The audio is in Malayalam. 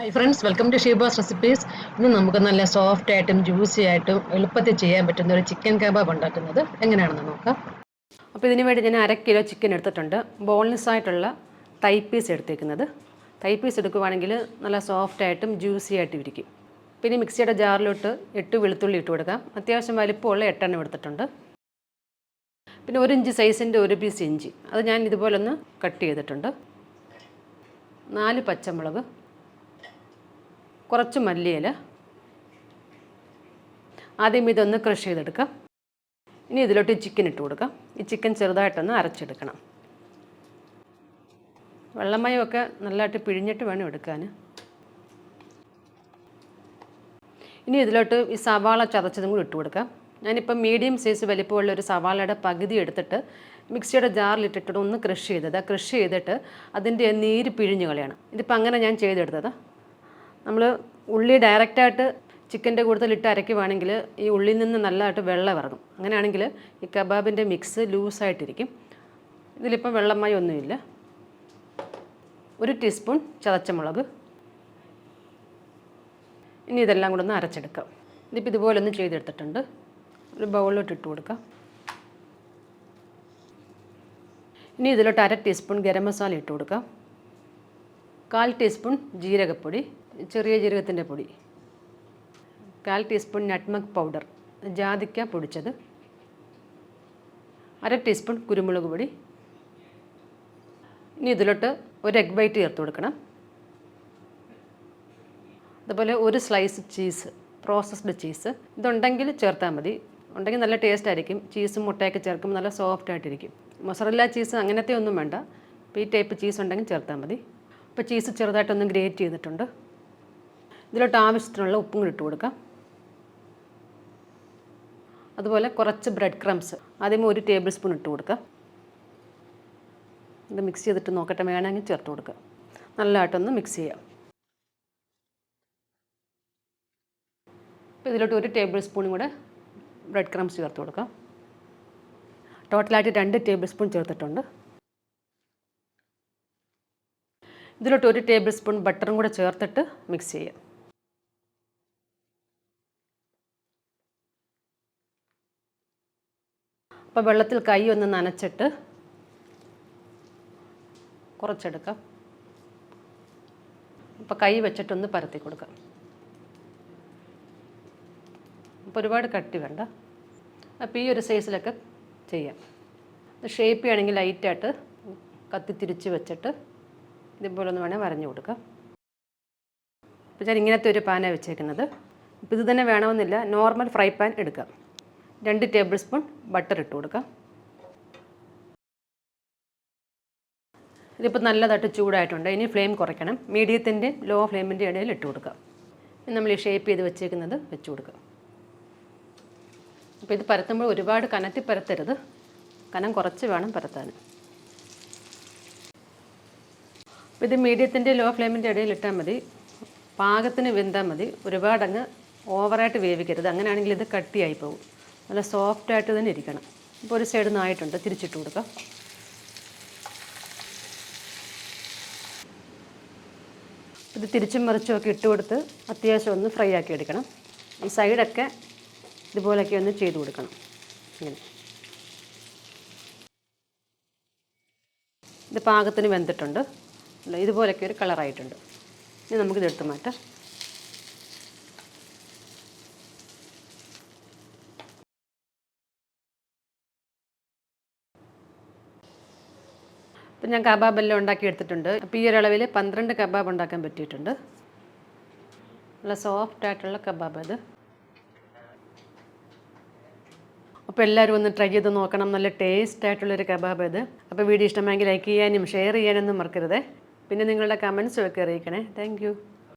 Hi friends welcome to Sheeba's recipes ഇന്ന് നമുക്ക് നല്ല സോഫ്റ്റ് ആയിട്ടും ജ്യൂസി ആയിട്ടും എളുപ്പത്തിൽ ചെയ്യാൻ പറ്റുന്ന ഒരു ചിക്കൻ കബാബ് ഉണ്ടാക്കുന്നത് എങ്ങനെയാണെന്ന് നോക്കാം. അപ്പോൾ ഇതിന് വേണ്ടി ഞാൻ അര കിലോ ചിക്കൻ എടുത്തിട്ടുണ്ട്. ബോൺലെസ് ആയിട്ടുള്ള തൈ പീസ് എടുത്തേക്കുന്നത്. തൈ പീസ് എടുക്കുവാണെങ്കിൽ നല്ല സോഫ്റ്റ് ആയിട്ടും ജ്യൂസി ആയിട്ടും ഇരിക്കും. പിന്നെ മിക്സിയുടെ ജാറിലോട്ട് എട്ട് വെളുത്തുള്ളി ഇട്ട് കൊടുക്കാം. അത്യാവശ്യം വലിപ്പമുള്ള എട്ടെണ്ണം എടുത്തിട്ടുണ്ട്. പിന്നെ ഒരു ഇഞ്ച് സൈസിന്റെ ഒരു പീസ് ഇഞ്ചി. അത് ഞാൻ ഇതുപോലൊന്ന് കട്ട് ചെയ്തിട്ടുണ്ട്. നാല് പച്ചമുളക്. കുറച്ച് മല്ലിയില. ആദ്യം ഇതൊന്ന് ക്രഷ് ചെയ്തെടുക്കാം. ഇനി ഇതിലോട്ട് ചിക്കൻ ഇട്ട് കൊടുക്കാം. ഈ ചിക്കൻ ചെറുതായിട്ടൊന്ന് അരച്ചെടുക്കണം. വെള്ളമയമൊക്കെ നല്ലതായിട്ട് പിഴിഞ്ഞിട്ട് വേണം എടുക്കാൻ. ഇനി ഇതിലോട്ട് ഈ സവാള ചതച്ചതും കൂടി ഇട്ട് കൊടുക്കാം. ഞാനിപ്പം മീഡിയം സൈസ് വലിപ്പമുള്ള ഒരു സവാളയുടെ പകുതി എടുത്തിട്ട് മിക്സിയുടെ ജാറിലിട്ടിട്ട് ഒന്ന് ക്രഷ് ചെയ്തത്. ക്രഷ് ചെയ്തിട്ട് അതിന്റെ നീര് പിഴിഞ്ഞ് കളയണം. ഇതിപ്പോൾ അങ്ങനെ ഞാൻ ചെയ്തെടുത്തത്. നമ്മൾ ഉള്ളി ഡയറക്റ്റായിട്ട് ചിക്കന്റെ കൂടുതലിട്ട് അരയ്ക്കുവാണെങ്കിൽ ഈ ഉള്ളിയിൽ നിന്ന് നല്ലതായിട്ട് വെള്ളം ഇറങ്ങും. അങ്ങനെയാണെങ്കിൽ ഈ കബാബിന്റെ മിക്സ് ലൂസായിട്ടിരിക്കും. ഇതിലിപ്പം വെള്ളമായി ഒന്നുമില്ല. ഒരു ടീസ്പൂൺ ചതച്ചമുളക്. ഇനി ഇതെല്ലാം കൂടെ ഒന്ന് അരച്ചെടുക്കാം. ഇതിപ്പോൾ ഇതുപോലെ ഒന്ന് ചെയ്തെടുത്തിട്ടുണ്ട്. ഒരു ബൗളിലോട്ട് ഇട്ട് കൊടുക്കാം. ഇനി ഇതിലോട്ട് അര ടീസ്പൂൺ ഗരം മസാല ഇട്ട് കൊടുക്കാം. കാൽ ടീസ്പൂൺ ജീരകപ്പൊടി. ചെറിയ ജീരകത്തിന്റെ പൊടി. കാൽ ടീസ്പൂൺ നട്ട്മക് പൗഡർ. ജാതിക്ക പൊടിച്ചത്. അര ടീസ്പൂൺ കുരുമുളക് പൊടി. ഇനി ഇതിലോട്ട് ഒരു എഗ് ബൈറ്റ് ചേർത്ത് കൊടുക്കണം. അതുപോലെ ഒരു സ്ലൈസ് ചീസ് പ്രോസസ്ഡ് ചീസ്. ഇതുണ്ടെങ്കിൽ ചേർത്താൽ മതി. ഉണ്ടെങ്കിൽ നല്ല ടേസ്റ്റ് ആയിരിക്കും. ചീസും മുട്ടയൊക്കെ ചേർക്കുമ്പോൾ നല്ല സോഫ്റ്റ് ആയിട്ടിരിക്കും. മൊസറല്ല ചീസ് അങ്ങനത്തെ ഒന്നും വേണ്ട. ഈ ടൈപ്പ് ചീസ് ഉണ്ടെങ്കിൽ ചേർത്താൽ മതി. അപ്പോൾ ചീസ് ചെറുതായിട്ടൊന്ന് ഗ്രേറ്റ് ചെയ്തിട്ടുണ്ട്. ഇതിലോട്ട് ആവശ്യത്തിനുള്ള ഉപ്പും കൂടി ഇട്ട് കൊടുക്കാം അതുപോലെ കുറച്ച് ബ്രെഡ് ക്രംസ് ആദ്യം ഒരു ടേബിൾ സ്പൂൺ ഇട്ട് കൊടുക്കുക. ഇത് മിക്സ് ചെയ്തിട്ട് നോക്കട്ടെ വേണമെങ്കിൽ ചേർത്ത് കൊടുക്കുക. നല്ലതായിട്ടൊന്ന് മിക്സ് ചെയ്യാം അപ്പോൾ ഇതിലോട്ട് ഒരു ടേബിൾ സ്പൂണും കൂടെ ബ്രെഡ് ക്രംസ് ചേർത്ത് കൊടുക്കാം ടോട്ടലായിട്ട് രണ്ട് ടേബിൾ സ്പൂൺ ചേർത്തിട്ടുണ്ട്. ഇതിലോട്ട് ഒരു ടേബിൾ സ്പൂൺ ബട്ടറും കൂടെ ചേർത്തിട്ട് മിക്സ് ചെയ്യാം അപ്പോൾ വെള്ളത്തിൽ കൈ ഒന്ന് നനച്ചിട്ട് കുറച്ചെടുക്കാം. അപ്പോൾ കൈ വെച്ചിട്ടൊന്ന് പരത്തി കൊടുക്കാം. അപ്പോൾ ഒരുപാട് കട്ടി വേണ്ട. അപ്പോൾ ഈ ഒരു സൈസിലൊക്കെ ചെയ്യാം. ഷേപ്പ് ചെയ്യണമെങ്കിൽ ലൈറ്റായിട്ട് കത്തി തിരിച്ച് വെച്ചിട്ട് ഇതുപോലെ ഒന്ന് വേണേൽ വരഞ്ഞു കൊടുക്കാം. അപ്പോൾ ഞാൻ ഇങ്ങനത്തെ ഒരു പാനാണ് വെച്ചേക്കുന്നത്. അപ്പോൾ ഇത് തന്നെ വേണമെന്നില്ല നോർമൽ ഫ്രൈ പാൻ എടുക്കാം. രണ്ട് ടേബിൾ സ്പൂൺ ബട്ടർ ഇട്ട് കൊടുക്കാം. ഇതിപ്പോൾ നല്ലതായിട്ട് ചൂടായിട്ടുണ്ട്. ഇനി ഫ്ലെയിം കുറയ്ക്കണം. മീഡിയത്തിന്റെ ലോ ഫ്ലെയിമിന്റെ ഇടയിൽ ഇട്ട് കൊടുക്കാം. ഇനി നമ്മൾ ഈ ഷേപ്പ് ചെയ്ത് വെച്ചേക്കുന്നത് വെച്ച് കൊടുക്കാം. അപ്പോൾ ഇത് പരത്തുമ്പോൾ ഒരുപാട് കനത്തി പരത്തരുത്. കനം കുറച്ച് വേണം പരത്താൻ. ഇത് മീഡിയത്തിന്റെ ലോ ഫ്ലെയിമിന്റെ ഇടയിൽ ഇട്ടാൽ മതി. പാകത്തിന് വെന്താൽ മതി. ഒരുപാടങ്ങ് ഓവറായിട്ട് വേവിക്കരുത്. അങ്ങനെയാണെങ്കിൽ ഇത് കട്ടിയായി പോകും നല്ല സോഫ്റ്റായിട്ട് തന്നെ ഇരിക്കണം. ഇപ്പോൾ ഒരു സൈഡ് നിന്നായിട്ടുണ്ട് തിരിച്ചിട്ട് കൊടുക്കാം. ഇത് തിരിച്ചും മറിച്ചും ഒക്കെ ഇട്ട് കൊടുത്ത് അത്യാവശ്യം ഒന്ന് ഫ്രൈ ആക്കി എടുക്കണം. ഈ സൈഡൊക്കെ ഇതുപോലെയൊക്കെ ഒന്ന് ചെയ്ത് കൊടുക്കണം. ഇങ്ങനെ. ഇത് പാകത്തിന് വെന്തിട്ടുണ്ട്. ഇതുപോലെയൊക്കെ ഒരു കളറായിട്ടുണ്ട് ഇനി നമുക്കിത് എടുത്ത് മാറ്റാം. ഇപ്പം ഞാൻ കബാബെല്ലാം ഉണ്ടാക്കി എടുത്തിട്ടുണ്ട്. അപ്പോൾ ഈ ഒരളവിൽ പന്ത്രണ്ട് കബാബ് ഉണ്ടാക്കാൻ പറ്റിയിട്ടുണ്ട്. നല്ല സോഫ്റ്റ് ആയിട്ടുള്ള കബാബ് അത്. അപ്പോൾ എല്ലാവരും ഒന്ന് ട്രൈ ചെയ്ത് നോക്കണം. നല്ല ടേസ്റ്റ് ആയിട്ടുള്ളൊരു കബാബ് ഇത് അപ്പോൾ വീഡിയോ ഇഷ്ടമായെങ്കിൽ ലൈക്ക് ചെയ്യാനും ഷെയർ ചെയ്യാനൊന്നും മറക്കരുത്. പിന്നെ നിങ്ങളുടെ കമൻസും ഒക്കെ അറിയിക്കണേ. താങ്ക്